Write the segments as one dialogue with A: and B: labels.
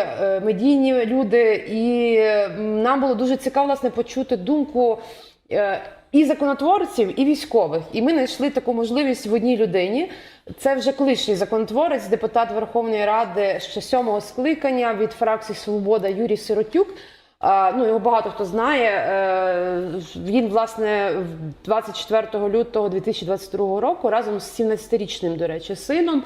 A: е, медійні люди, і нам було дуже цікаво власне почути думку е, і законотворців, і військових. І ми знайшли таку можливість в одній людині. Це вже колишній законотворець, депутат Верховної Ради ще сьомого скликання від фракції Свобода Юрій Сиротюк. Ну, його багато хто знає. Е, Він, власне, 24 лютого 2022 року разом з 17-річним, до речі, сином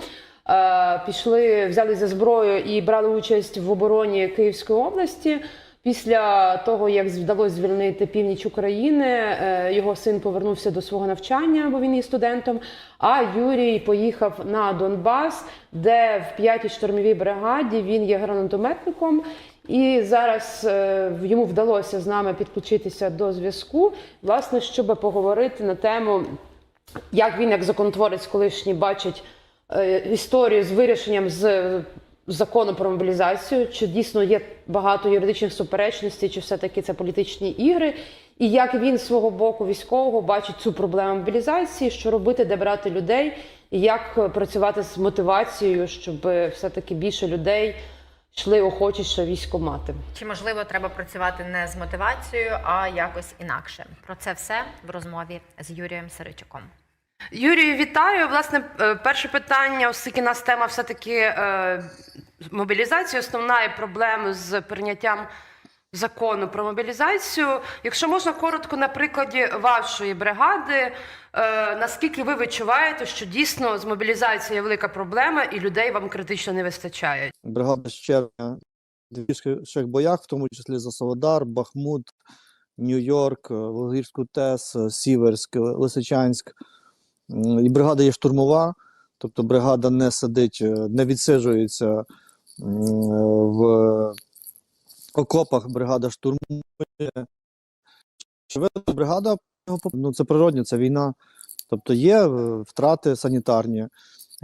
A: пішли, взяли за зброю і брали участь в обороні Київської області. Після того, як вдалося звільнити північ України, е, його син повернувся до свого навчання, бо він є студентом. А Юрій поїхав на Донбас, де в 5-й штурмовій бригаді він є гранатометником. І зараз е, йому вдалося з нами підключитися до зв'язку, власне, щоб поговорити на тему, як він, як законотворець колишній, бачить е, історію з вирішенням з закону про мобілізацію, чи дійсно є багато юридичних суперечностей, чи все-таки це політичні ігри, і як він з свого боку військового бачить цю проблему мобілізації, що робити, де брати людей, і як працювати з мотивацією, щоб все-таки більше людей йшли охочіше військомати.
B: Чи можливо треба працювати не з мотивацією, а якось інакше? Про це все в розмові з Юрієм Сиричуком.
A: Юрію, вітаю. Власне, е, перше питання, оскільки нас тема все-таки е, мобілізації, основна проблема з прийняттям закону про мобілізацію. Якщо можна коротко на прикладі вашої бригади, е, наскільки ви відчуваєте, що дійсно з мобілізацією є велика проблема і людей вам критично не вистачає?
C: бригада з червня в боях, в тому числі за Солодар, Бахмут, Нью-Йорк, е, Волгірську ТЕС, е, Сіверськ, Лисичанськ. І бригада є штурмова, тобто бригада не сидить, е, не відсиджується в окопах, бригада штурмує. Живе бригада, ну це природне, це війна. Тобто є е, втрати санітарні,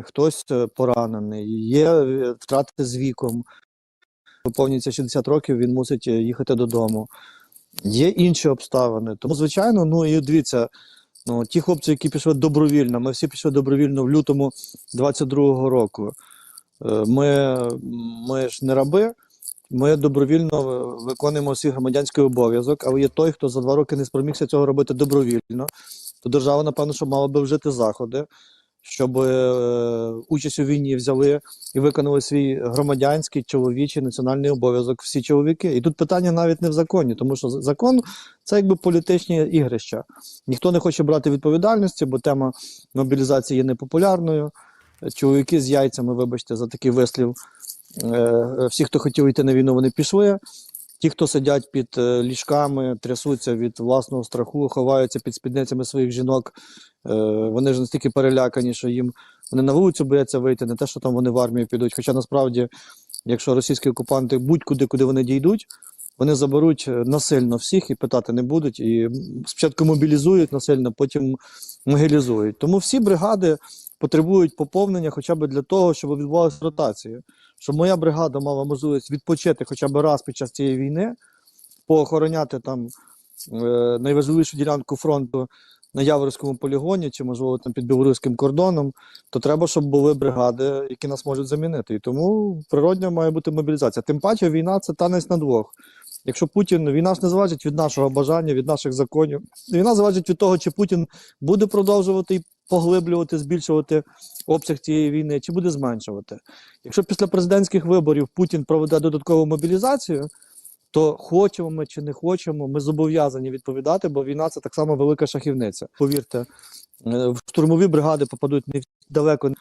C: хтось е, поранений, є втрати з віком. Виповнюється 60 років, він мусить їхати додому. Є інші обставини. Тому, звичайно, ну і дивіться, ну, ті хлопці, які пішли добровільно, ми всі пішли добровільно в лютому 22-го року. Е, Ми, ми ж не раби, ми добровільно виконуємо свій громадянський обов'язок, але є той, хто за два роки не спромігся цього робити добровільно, то держава, напевно, що мала би вжити заходи, щоб е, участь у війні взяли і виконали свій громадянський, чоловічий, національний обов'язок всі чоловіки. І тут питання навіть не в законі, тому що закон це якби політичні ігрища. Ніхто не хоче брати відповідальності, бо тема мобілізації є непопулярною. Чоловіки з яйцями, вибачте, за такий вислів. Е, Всі, хто хотів йти на війну, вони пішли. Ті, хто сидять під е, ліжками, трясуться від власного страху, ховаються під спідницями своїх жінок. Е, Вони ж настільки перелякані, що їм вони на вулицю бояться вийти, не те, що там вони в армію підуть. Хоча насправді, якщо російські окупанти будь-куди, куди вони дійдуть, вони заберуть е, насильно всіх і питати не будуть. І спочатку мобілізують насильно, потім могилізують. Тому всі бригади потребують поповнення хоча б для того, щоб відбувалася ротація. Щоб моя бригада мала можливість відпочити хоча б раз під час цієї війни, поохороняти там е, найважливішу ділянку фронту на Яворівському полігоні, чи, можливо, там під білоруським кордоном, то треба, щоб були бригади, які нас можуть замінити. І тому природня має бути мобілізація. Тим паче, війна це танець на двох. Якщо Путін, війна ж не залежить від нашого бажання, від наших законів. Війна залежить від того, чи Путін буде продовжувати поглиблювати, збільшувати обсяг цієї війни, чи буде зменшувати. Якщо після президентських виборів Путін проведе додаткову мобілізацію, то хочемо ми чи не хочемо, ми зобов'язані відповідати, бо війна це так само велика шахівниця. Повірте, е, в штурмові бригади попадуть не далеко,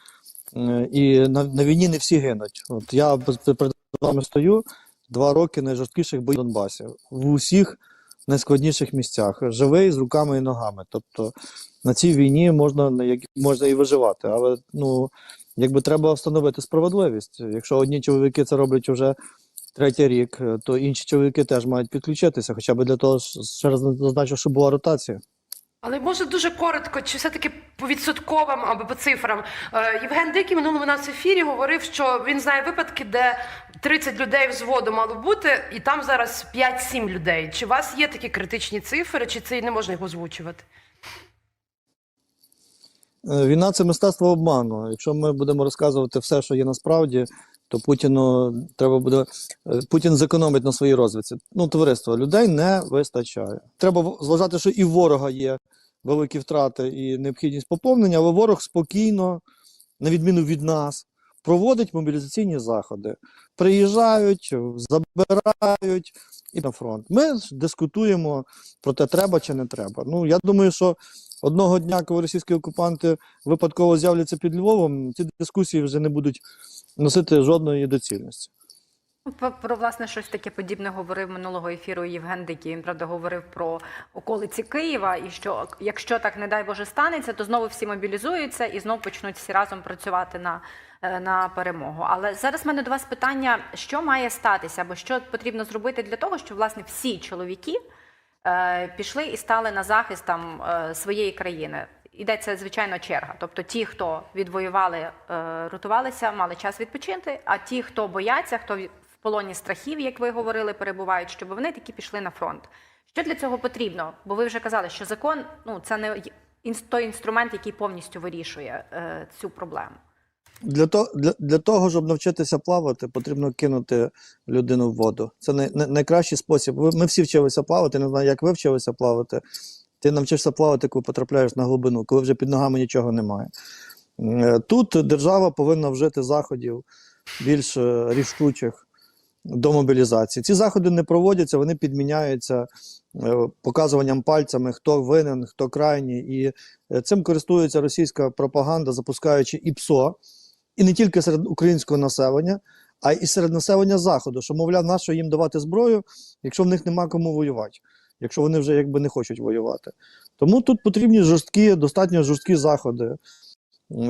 C: е, і на, на війні не всі гинуть. От я перед вами стою два роки найжорсткіших боїв в Донбасі в усіх найскладніших місцях, живий з руками і ногами. Тобто на цій війні можна можна і виживати, але ну якби треба встановити справедливість. Якщо одні чоловіки це роблять уже третій рік, то інші чоловіки теж мають підключитися, хоча б для того, що- раз зазначу, щоб була ротація.
A: Але може дуже коротко, чи все-таки по відсотковим або по цифрам. Е, Євген Дикий минулому у нас в ефірі говорив, що він знає випадки, де 30 людей взводу мало бути, і там зараз 5-7 людей. Чи у вас є такі критичні цифри, чи це не можна їх озвучувати?
C: Е, Війна це мистецтво обману. Якщо ми будемо розказувати все, що є насправді, то Путіну треба буде е, Путін зекономить на своїй розвідці. Ну, товариство, людей не вистачає. Треба зважати, що і ворога є великі втрати і необхідність поповнення, але ворог спокійно, на відміну від нас, проводить мобілізаційні заходи. Приїжджають, забирають і на фронт. Ми дискутуємо про те, треба чи не треба. Ну, я думаю, що одного дня, коли російські окупанти випадково з'являться під Львовом, ці дискусії вже не будуть носити жодної доцільності.
B: Про, про власне щось таке подібне говорив минулого ефіру Євген Дикий. Він правда говорив про околиці Києва, і що якщо так не дай Боже станеться, то знову всі мобілізуються і знову почнуть всі разом працювати на, е, на перемогу. Але зараз в мене до вас питання: що має статися, або що потрібно зробити для того, щоб власне всі чоловіки е, пішли і стали на захист там е, своєї країни. Йдеться звичайно черга. Тобто ті, хто відвоювали, е, рятувалися, мали час відпочити. А ті, хто бояться, хто в полоні страхів, як ви говорили, перебувають, щоб вони такі пішли на фронт. Що для цього потрібно? Бо ви вже казали, що закон ну це не той інструмент, який повністю вирішує е, цю проблему.
C: Для, то, для, для того, щоб навчитися плавати, потрібно кинути людину в воду. Це най, най, найкращий спосіб. Ми всі вчилися плавати, не знаю, як ви вчилися плавати. Ти навчишся плавати, коли потрапляєш на глибину, коли вже під ногами нічого немає. Е, Тут держава повинна вжити заходів більш е, рішучих до мобілізації. Ці заходи не проводяться, вони підміняються е, показуванням пальцями, хто винен, хто крайній. І цим користується російська пропаганда, запускаючи і ПСО, і не тільки серед українського населення, а й серед населення Заходу, що, мовляв, нащо їм давати зброю, якщо в них нема кому воювати, якщо вони вже якби не хочуть воювати. Тому тут потрібні жорсткі, достатньо жорсткі заходи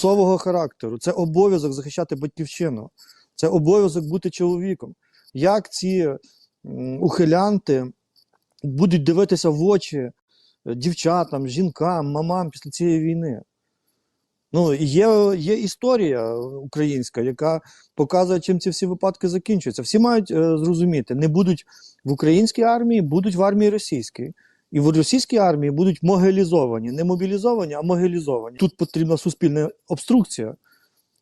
C: слового характеру. Це обов'язок захищати батьківщину, це обов'язок бути чоловіком. Як ці ухилянти будуть дивитися в очі е, дівчатам, жінкам, мамам після цієї війни? Ну, є, є історія українська, яка показує, чим ці всі випадки закінчуються. Всі мають е, зрозуміти, не будуть в українській армії, будуть в армії російській. І в російській армії будуть могилізовані, не мобілізовані, а могилізовані. Тут потрібна суспільна обструкція.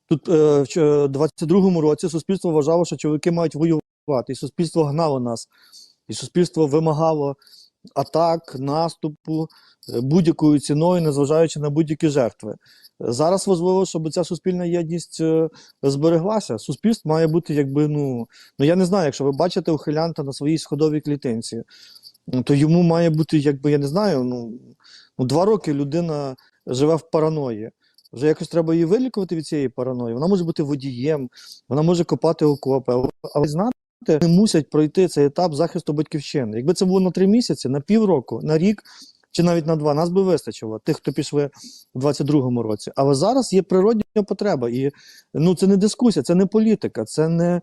C: Тут е, в ч- 22-му році суспільство вважало, що чоловіки мають воювати, і суспільство гнало нас, і суспільство вимагало атак, наступу е, будь-якою ціною, незважаючи на будь-які жертви. Зараз важливо, щоб ця суспільна єдність е, збереглася. Суспільство має бути, якби ну, ну я не знаю, якщо ви бачите ухилянта на своїй сходовій клітинці, то йому має бути, якби я не знаю, ну, ну два роки людина живе в параної. Вже якось треба її вилікувати від цієї параної. Вона може бути водієм, вона може копати окопи, але знати, не мусять пройти цей етап захисту батьківщини. Якби це було на три місяці, на півроку, на рік чи навіть на два, нас би вистачило, тих, хто пішли у 22-му році. Але зараз є природня потреба. І ну, це не дискусія, це не політика, це не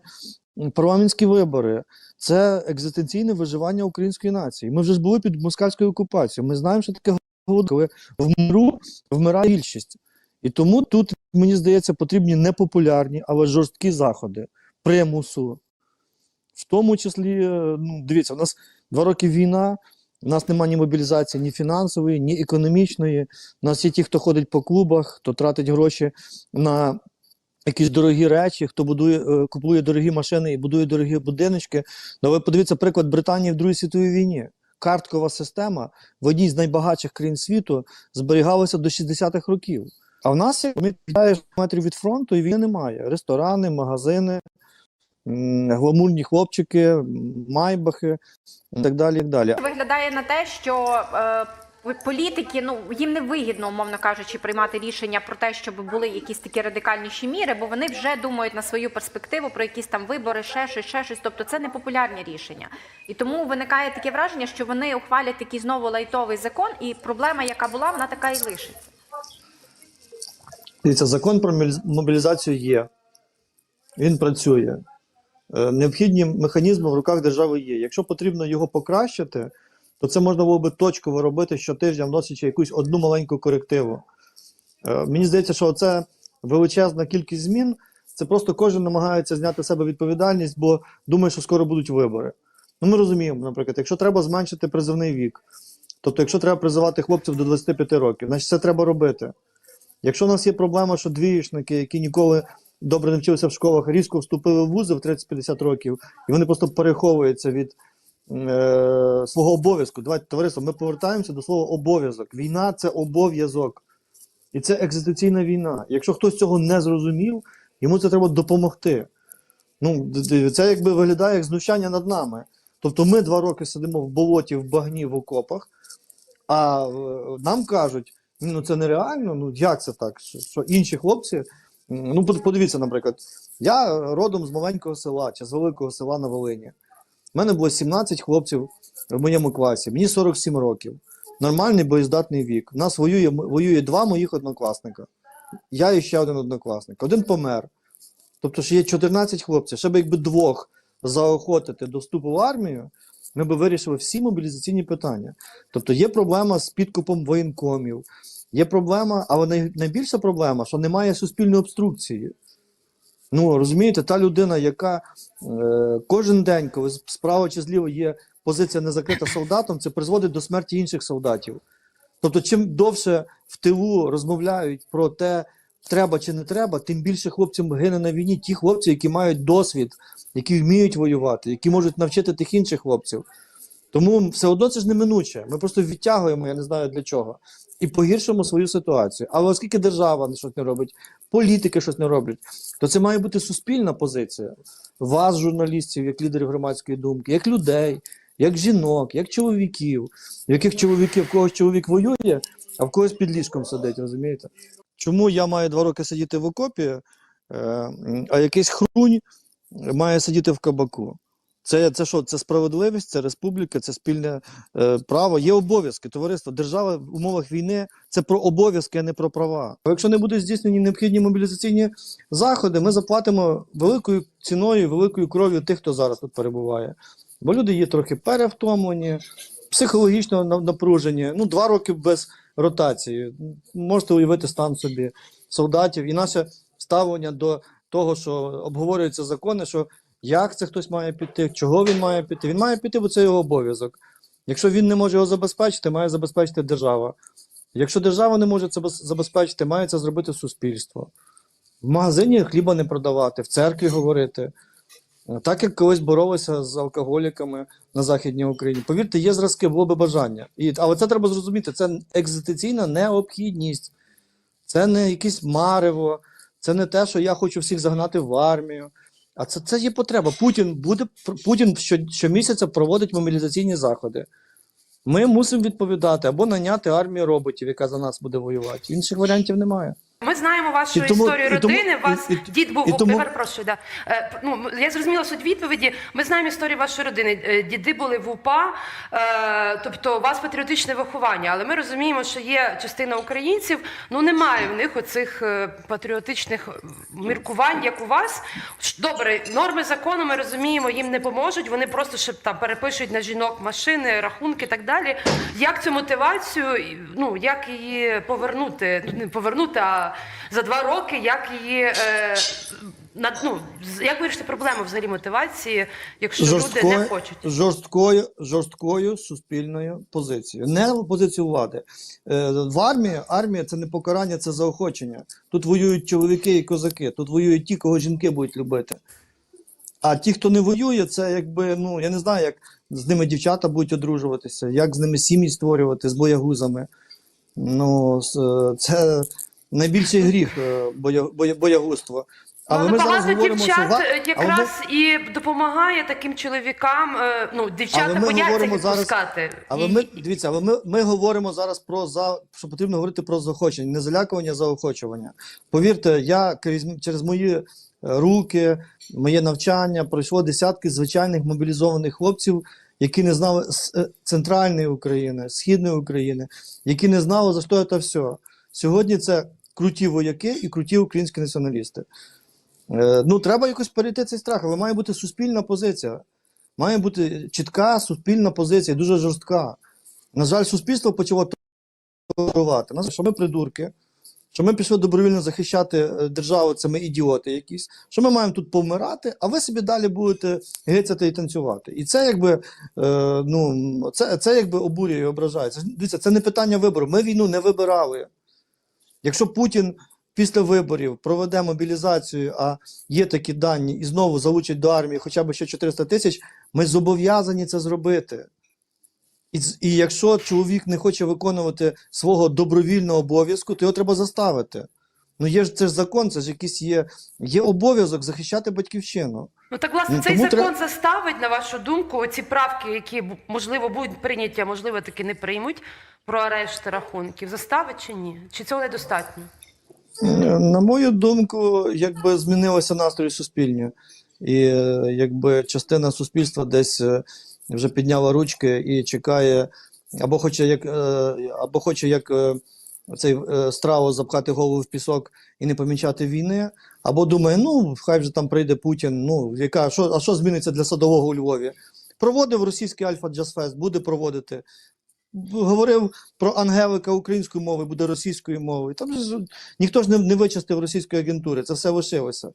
C: парламентські вибори, це екзистенційне виживання української нації. Ми вже ж були під москальською окупацією. Ми знаємо, що таке голод, коли в миру вмирає більшість. І тому тут, мені здається, потрібні непопулярні, але жорсткі заходи примусу. В тому числі, е, ну, дивіться, у нас два роки війна, у нас немає ні мобілізації, ні фінансової, ні економічної. У нас є ті, хто ходить по клубах, хто тратить гроші на якісь дорогі речі, хто будує, е, купує дорогі машини і будує дорогі будиночки. Ну, ви подивіться приклад Британії в Другій світовій війні. Карткова система в одній з найбагатших країн світу зберігалася до 60-х років. А в нас як ми метрів від фронту і війни немає. Ресторани, магазини, гламурні хлопчики, майбахи і так далі. І так далі.
B: Виглядає на те, що е, політики ну їм не вигідно, умовно кажучи, приймати рішення про те, щоб були якісь такі радикальніші міри, бо вони вже думають на свою перспективу про якісь там вибори, ще щось, ще щось. Тобто це не популярні рішення. І тому виникає таке враження, що вони ухвалять такий знову лайтовий закон, і проблема, яка була, вона така і лишиться.
C: Дивіться, закон про мобіліз- мобілізацію є. Він працює. Е, Необхідні механізми в руках держави є. Якщо потрібно його покращити, то це можна було би точково робити щотижня, вносячи якусь одну маленьку корективу. Е, Мені здається, що це величезна кількість змін. Це просто кожен намагається зняти з себе відповідальність, бо думає, що скоро будуть вибори. Ну, ми розуміємо, наприклад, якщо треба зменшити призивний вік, тобто, якщо треба призивати хлопців до 25 років, значить це треба робити. Якщо у нас є проблема, що двіючники, які ніколи добре не вчилися в школах, різко вступили в вузи в 30-50 років, і вони просто переховуються від е, свого обов'язку. Давайте, товариство, ми повертаємося до слова обов'язок. Війна це обов'язок. І це екзистенційна війна. Якщо хтось цього не зрозумів, йому це треба допомогти. Ну, це якби виглядає як знущання над нами. Тобто ми два роки сидимо в болоті, в багні, в окопах, а е, нам кажуть, ну це нереально, ну як це так? Що, інші хлопці, ну подивіться, наприклад, я родом з маленького села чи з великого села на Волині. У мене було 17 хлопців в моєму класі, мені 47 років. Нормальний боєздатний вік. У нас воює, воює два моїх однокласника. Я і ще один однокласник. Один помер. Тобто, що є 14 хлопців. Ще якби двох заохотити до вступу в армію, ми б вирішили всі мобілізаційні питання. Тобто є проблема з підкупом воєнкомів, є проблема, але найбільша проблема, що немає суспільної обструкції. Ну, розумієте, та людина, яка е, кожен день, коли справа чи зліва є позиція не закрита солдатом, це призводить до смерті інших солдатів. Тобто, чим довше в тилу розмовляють про те, треба чи не треба, тим більше хлопцям гине на війні ті хлопці, які мають досвід, які вміють воювати, які можуть навчити тих інших хлопців. Тому все одно це ж неминуче. Ми просто відтягуємо, я не знаю для чого, і погіршимо свою ситуацію. Але оскільки держава щось не робить, політики щось не роблять, то це має бути суспільна позиція. Вас, журналістів, як лідерів громадської думки, як людей, як жінок, як чоловіків, яких чоловіків, в когось чоловік воює, а в когось під ліжком сидить, розумієте? Чому я маю два роки сидіти в окопі, е, а якийсь хрунь має сидіти в кабаку? Це, це що? Це справедливість, це республіка, це спільне е, право. Є обов'язки. Товариство, держава в умовах війни це про обов'язки, а не про права. Якщо не будуть здійснені необхідні мобілізаційні заходи, ми заплатимо великою ціною, великою кров'ю тих, хто зараз тут перебуває. Бо люди є трохи перевтомлені, психологічно напружені. Ну, два роки без ротації. Можете уявити стан собі солдатів і наше ставлення до того, що обговорюються закони, що як це хтось має піти, чого він має піти. Він має піти, бо це його обов'язок. Якщо він не може його забезпечити, має забезпечити держава. Якщо держава не може це забезпечити, має це зробити суспільство. В магазині хліба не продавати, в церкві говорити. Так як колись боролися з алкоголіками на Західній Україні. Повірте, є зразки, було би бажання. І, але це треба зрозуміти, це екзистенційна необхідність. Це не якесь марево, це не те, що я хочу всіх загнати в армію. А це, це є потреба. Путін буде Путін що, щомісяця проводить мобілізаційні заходи. Ми мусимо відповідати або наняти армію роботів, яка за нас буде воювати. Інших варіантів немає.
A: Ми знаємо вашу
C: І тому-
A: історію
C: і тому-
A: родини. Вас
C: і- і-
A: дід був
C: і тому-
A: перепрошую, да. Е, ну я зрозуміла суть відповіді. Ми знаємо історію вашої родини. Е, Діди були в УПА, е, тобто у вас патріотичне виховання, але ми розуміємо, що є частина українців, ну немає в них оцих е, патріотичних міркувань, як у вас. Добре, норми закону ми розуміємо, їм не поможуть. Вони просто ще там перепишуть на жінок машини, рахунки і так далі. Як цю мотивацію, ну як її повернути? Ну, не повернути, а за два роки, як її е, на, ну, як вирішити проблему взагалі мотивації, якщо люди не хочуть?
C: жорсткою, жорсткою суспільною позицією. Не позицію влади. Е, в армії армія це не покарання, це заохочення. Тут воюють чоловіки і козаки, тут воюють ті, кого жінки будуть любити. А ті, хто не воює, це якби, ну я не знаю, як з ними дівчата будуть одружуватися, як з ними сім'ї створювати з боягузами. Ну, е, це найбільший гріх е, боя, боя, боягузтво.
A: Але
C: ми зараз
A: багато
C: говоримо, що
A: дівчат
C: ва-
A: е,
C: але ми-
A: якраз і допомагає таким чоловікам. е, Ну, дівчата
C: Але
A: бояться їх
C: зараз-
A: відпускати.
C: Але ми дивіться, але ми, ми говоримо зараз про за що потрібно говорити про заохочення, не залякування, а заохочування. Повірте, я крізь через мої е, руки, моє навчання пройшло десятки звичайних мобілізованих хлопців, які не знали е, центральної України, східної України, які не знали за що це все. Сьогодні це круті вояки і круті українські націоналісти. Е, ну, треба якось перейти цей страх, але має бути суспільна позиція. Має бути чітка суспільна позиція, дуже жорстка. На жаль, суспільство почало толерувати. Що ми придурки, що ми пішли добровільно захищати е, державу, це ми ідіоти якісь, що ми маємо тут повмирати, а ви собі далі будете гицяти і танцювати. І це якби, е, ну, це, це якби обурює і ображає. Це, дивіться, це не питання вибору. Ми війну не вибирали. Якщо Путін після виборів проведе мобілізацію, а є такі дані, і знову залучить до армії хоча б ще 400 тисяч, ми зобов'язані це зробити. І, і якщо чоловік не хоче виконувати свого добровільного обов'язку, то його треба заставити. Ну є ж це ж закон, це ж якийсь є, є обов'язок захищати батьківщину.
A: Ну так власне цей
C: тому
A: закон
C: треба-
A: заставить, на вашу думку, ці правки, які можливо будуть прийняті, а можливо таки не приймуть про арешти рахунків. Заставить чи ні? Чи цього недостатньо?
C: Е, На мою думку, якби змінилося настрої суспільні, і е, якби частина суспільства десь е, вже підняла ручки і чекає, або хоче як, е, або хоче як е, цей е, страво запхати голову в пісок і не помічати війни, або думає, ну хай вже там прийде Путін. Ну яка що, а що зміниться для садового у Львові? Проводив російський Альфа Джазфест, буде проводити. Говорив про Ангелика українською мовою, буде російською мовою. Там же ніхто ж не, не вичистив російської агентури, це все лишилося.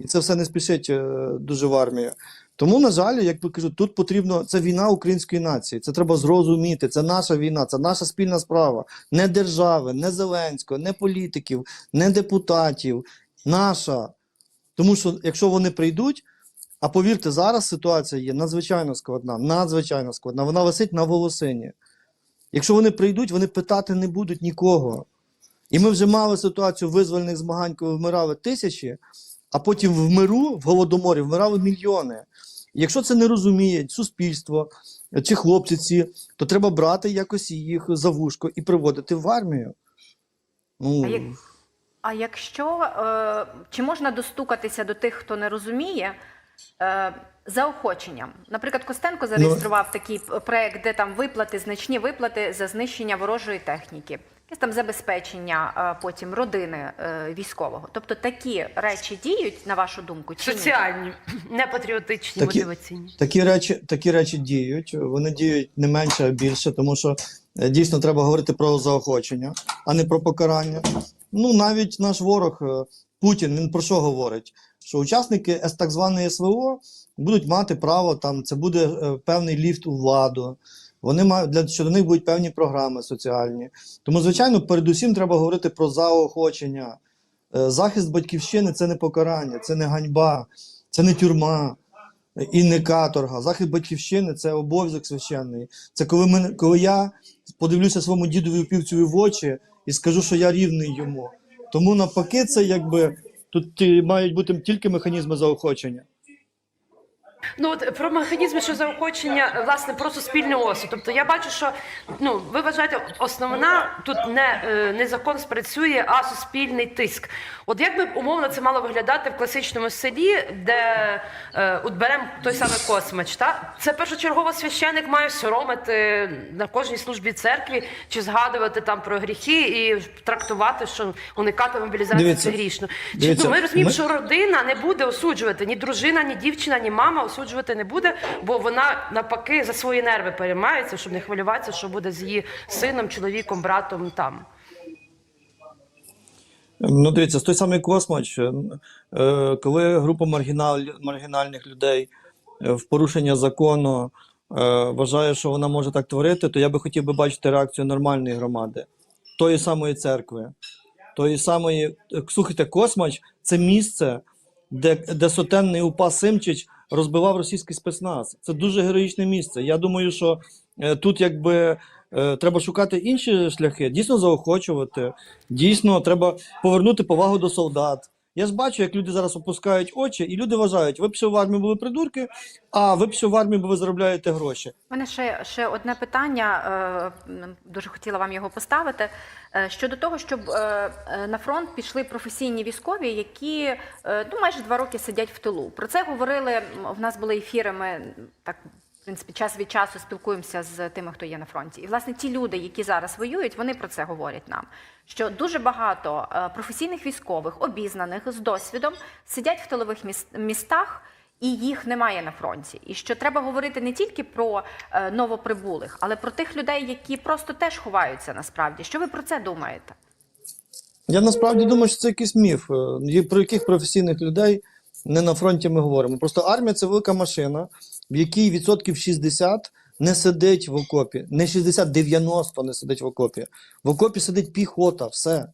C: І це все не спішить е, дуже в армію. Тому, на жаль, як би кажу, тут потрібно це війна української нації. Це треба зрозуміти. Це наша війна, це наша спільна справа. Не держави, не Зеленського, не політиків, не депутатів. Наша. Тому що якщо вони прийдуть, а повірте, зараз ситуація є надзвичайно складна, надзвичайно складна. Вона висить на волосині. Якщо вони прийдуть, вони питати не будуть нікого. І ми вже мали ситуацію визвольних змагань, коли вмирали тисячі, а потім в миру, в голодоморі, вмирали мільйони. І якщо це не розуміє суспільство чи хлопці ці, то треба брати якось їх за вушко і приводити в армію. Ну,
B: А як- А якщо е, чи можна достукатися до тих, хто не розуміє? Е, заохоченням. Наприклад, Костенко зареєстрував такий проект, де там виплати, значні виплати за знищення ворожої техніки, там забезпечення е, потім родини е, військового. Тобто такі речі діють, на вашу думку, чи?
A: Соціальні, не патріотичні,
C: Такі-
A: мотиваційні.
C: Такі речі, такі речі діють. Вони діють не менше, а більше, тому що е, дійсно треба говорити про заохочення, а не про покарання. Ну навіть наш ворог Путін він про що говорить? Що учасники С- так званої СВО будуть мати право там, це буде певний ліфт у владу. Вони мають для щодо них будуть певні програми соціальні. Тому, звичайно, передусім треба говорити про заохочення. Е, Захист батьківщини це не покарання, це не ганьба, це не тюрма і не каторга. Захист батьківщини це обов'язок священний. Це коли мене, коли я подивлюся своєму дідові півцеві в очі і скажу, що я рівний йому. Тому навпаки, це якби тут мають бути тільки механізми заохочення.
A: Ну от про механізми, що заохочення власне про суспільну осу. Тобто я бачу, що ну ви вважаєте, основна тут не, е, не закон спрацює, а суспільний тиск. От як би умовно це мало виглядати в класичному селі, де е, от беремо той самий космич, та це першочергово священик має соромити на кожній службі церкві чи згадувати там про гріхи і трактувати, що уникати мобілізації
C: Дивіться,
A: це грішно. Чи
C: дивіться,
A: ну, ми розуміємо,
C: ми-
A: що родина не буде осуджувати ні дружина, ні дівчина, ні мама осуджувати не буде, бо вона навпаки за свої нерви переймається, щоб не хвилюватися, що буде з її сином, чоловіком, братом там.
C: Ну, дивіться, той самий космоч, е, коли група маргіналь, маргінальних людей е, в порушення закону е, вважає, що вона може так творити, то я би хотів би бачити реакцію нормальної громади, тої самої церкви, тої самої. Слухайте, космоч це місце, де, де сотенний упа Симчич розбивав російський спецназ. Це дуже героїчне місце. Я думаю, що е, тут якби. е, Треба шукати інші шляхи, дійсно заохочувати, дійсно треба повернути повагу до солдат. Я ж бачу, як люди зараз опускають очі, і люди вважають, ви б ще в армії були придурки, а ви б ще в армії, бо ви заробляєте гроші.
B: У мене ще, ще одне питання, е, дуже хотіла вам його поставити. Е, Щодо того, щоб е, на фронт пішли професійні військові, які ну, майже два роки сидять в тилу. Про це говорили. В нас були ефіри. Ми так принципі час від часу спілкуємося з тими, хто є на фронті. І власне ті люди, які зараз воюють, вони про це говорять нам. Що дуже багато е, професійних військових, обізнаних з досвідом, сидять в тилових міс- містах і їх немає на фронті. І що треба говорити не тільки про е, новоприбулих, але про тих людей, які просто теж ховаються насправді. Що ви про це думаєте?
C: Я насправді думаю, що це якийсь міф. Е, Про яких професійних людей не на фронті ми говоримо. Просто армія це велика машина, в якій відсотків 60 не сидить в окопі. Не 60, 90 не сидить в окопі. В окопі сидить піхота, все.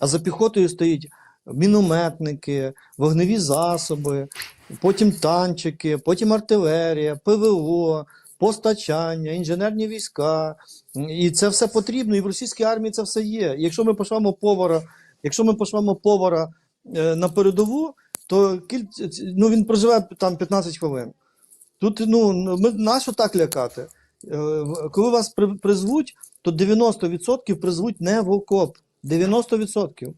C: А за піхотою стоїть мінометники, вогневі засоби, потім танчики, потім артилерія, ПВО, постачання, інженерні війська. І це все потрібно, і в російській армії це все є. Якщо ми пошлемо повара, якщо ми пошлемо повара е, на передову, то ну, він проживе там 15 хвилин. Тут ну, ми нащо так лякати? Е, Коли вас призвуть, то 90% призвуть не в окоп. 90%.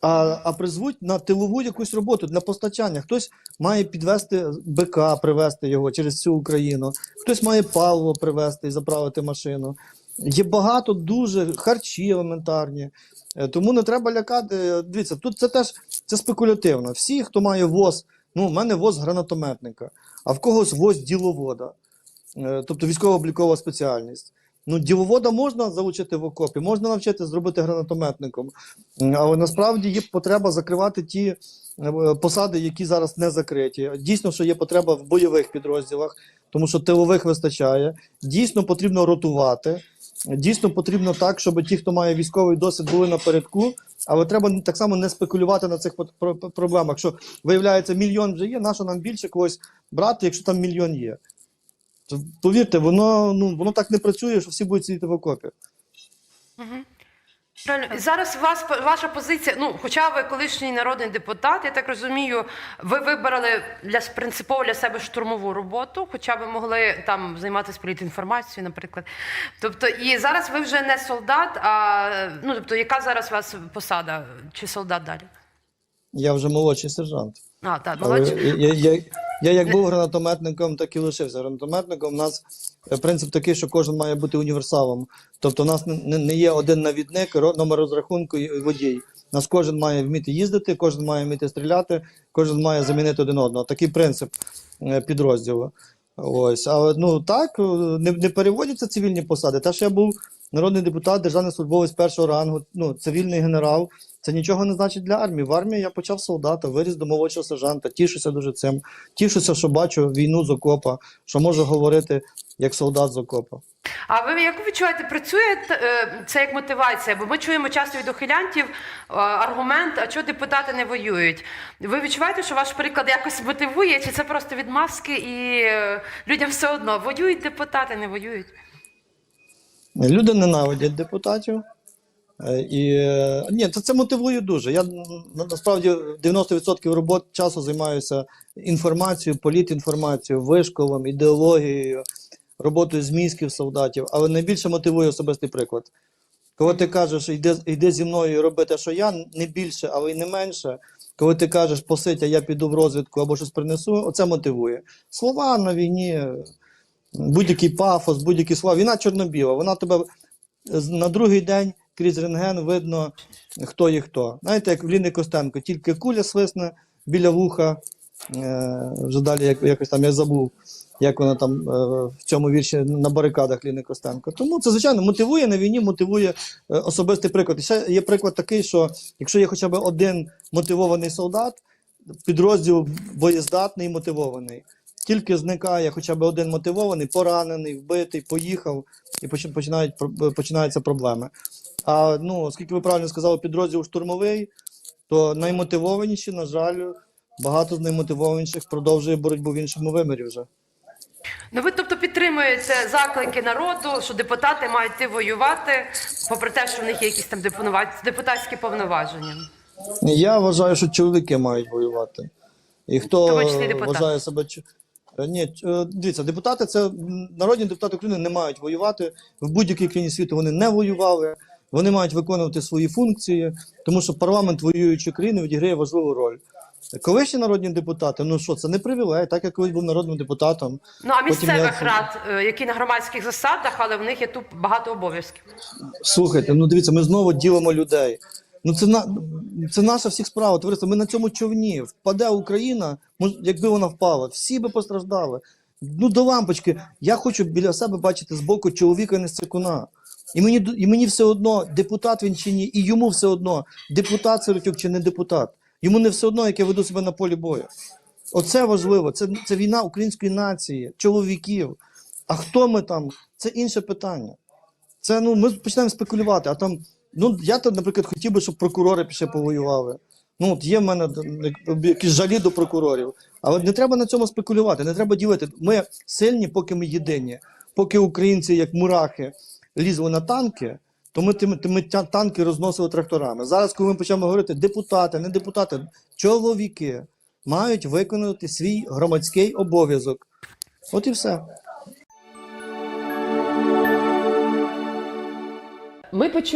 C: А, а призвуть на тилову якусь роботу для постачання. Хтось має підвести БК, привезти його через всю Україну, хтось має паливо привезти і заправити машину. Є багато дуже харчі елементарні. Е, Тому не треба лякати. Дивіться, тут це теж це спекулятивно. Всі, хто має воз, ну, в мене воз гранатометника, а в когось воз діловода, Е, тобто військово-облікова спеціальність. Ну, діловода можна залучити в окопі, можна навчити зробити гранатометником, але насправді є потреба закривати ті е, посади, які зараз не закриті. Дійсно, що є потреба в бойових підрозділах, тому що тилових вистачає. Дійсно, потрібно ротувати. Дійсно, потрібно так, щоб ті, хто має військовий досвід, були напередку. Але треба так само не спекулювати на цих проблемах. Що виявляється, мільйон вже є, нащо нам більше когось брати, якщо там мільйон є. Повірте, воно, ну, воно так не працює, що всі будуть сидіти в окопі.
A: Правильно. Зараз вас ваша позиція. Ну, хоча ви колишній народний депутат, я так розумію, ви вибрали для принципово для себе штурмову роботу, хоча ви могли там займатися політінформацією, наприклад. Тобто, і зараз ви вже не солдат, а ну тобто, яка зараз у вас посада чи солдат далі?
C: Я вже молодший сержант.
A: А, так,
C: Але я, я, я, як був гранатометником, так і лишився гранатометником. У нас е, принцип такий, що кожен має бути універсалом. Тобто, у нас не- не, є один навідник, номер розрахунку і водій. У нас кожен має вміти їздити, кожен має вміти стріляти, кожен має замінити один одного. Такий принцип е, підрозділу. Ось, але ну так е, не, не переводяться цивільні посади. Те, що я був народний депутат, державний службовець першого рангу, ну цивільний генерал. Це нічого не значить для армії. В армії я почав солдата, виріс до молодшого сержанта, тішуся дуже цим. Тішуся, що бачу війну з окопа, що можу говорити як солдат з окопа.
A: А ви як ви відчуваєте, працює е, це як мотивація? Бо ми чуємо часто від ухилянтів е, аргумент, а чого депутати не воюють? Ви відчуваєте, що ваш приклад якось мотивує, чи це просто відмазки і е, людям все одно воюють депутати, не воюють?
C: Люди ненавидять депутатів. Е, І е, ні, це, це мотивує дуже. Я насправді 90% робот часу займаюся інформацією, політінформацією, вишколом, ідеологією, роботою з мізків солдатів, але найбільше мотивує особистий приклад. Коли ти кажеш, йди, йди зі мною і роби те, що я, не більше, але й не менше. Коли ти кажеш, посидь, а я піду в розвідку або щось принесу, оце мотивує. Слова на війні, будь-який пафос, будь-які слова. Війна чорно-біла. Вона тебе на другий день крізь рентген видно, хто є хто. Знаєте, як в Ліни Костенко, тільки куля свисне біля вуха. Е, вже далі як, якось там я забув, як вона там е, в цьому вірші на барикадах Ліни Костенко. Тому це, звичайно, мотивує на війні, мотивує е, особистий приклад. І ще є приклад такий, що якщо є хоча б один мотивований солдат, підрозділ боєздатний і мотивований. Тільки зникає хоча б один мотивований, поранений, вбитий, поїхав, і почи- починають починаються проблеми. А ну, оскільки ви правильно сказали, підрозділ штурмовий, то наймотивованіші, на жаль, багато з наймотивованіших продовжує боротьбу в іншому вимірі вже.
A: Ну ви тобто підтримуєте заклики народу, що депутати мають йти воювати, попри те, що в них є якісь там депутат- депутатські повноваження.
C: Я вважаю, що чоловіки мають воювати. І хто вважає себе. Е, Ні, е, дивіться, депутати це народні депутати України не мають воювати. В будь-якій країні світу вони не воювали. Вони мають виконувати свої функції, тому що парламент воюючої країни відіграє важливу роль. Колишні народні депутати, ну що, це не привілей, так як колись був народним депутатом.
A: Ну а місцевих
C: я-
A: рад, е, які на громадських засадах, але в них є тут багато обов'язків.
C: Слухайте, ну дивіться, ми знову ділимо людей. Ну це на це наша всіх справа. Товариство, ми на цьому човні. Впаде Україна, якби вона впала, всі би постраждали. Ну до лампочки. Я хочу біля себе бачити збоку чоловіка не цикуна. І мені і мені все одно, депутат він чи ні, і йому все одно, депутат Сиротюк чи не депутат. Йому не все одно, як я веду себе на полі бою. Оце важливо. Це, це війна української нації, чоловіків. А хто ми там? Це інше питання. Це ну ми починаємо спекулювати, а там Ну, я то, наприклад, хотів би, щоб прокурори ще повоювали. Ну, от є в мене якісь жалі до прокурорів. Але не треба на цьому спекулювати, не треба ділити. Ми сильні, поки ми єдині. Поки українці, як мурахи, лізли на танки, то ми тими, тими танки розносили тракторами. Зараз, коли ми почнемо говорити, депутати, не депутати, чоловіки мають виконати свій громадський обов'язок. От і все.
A: Ми почули.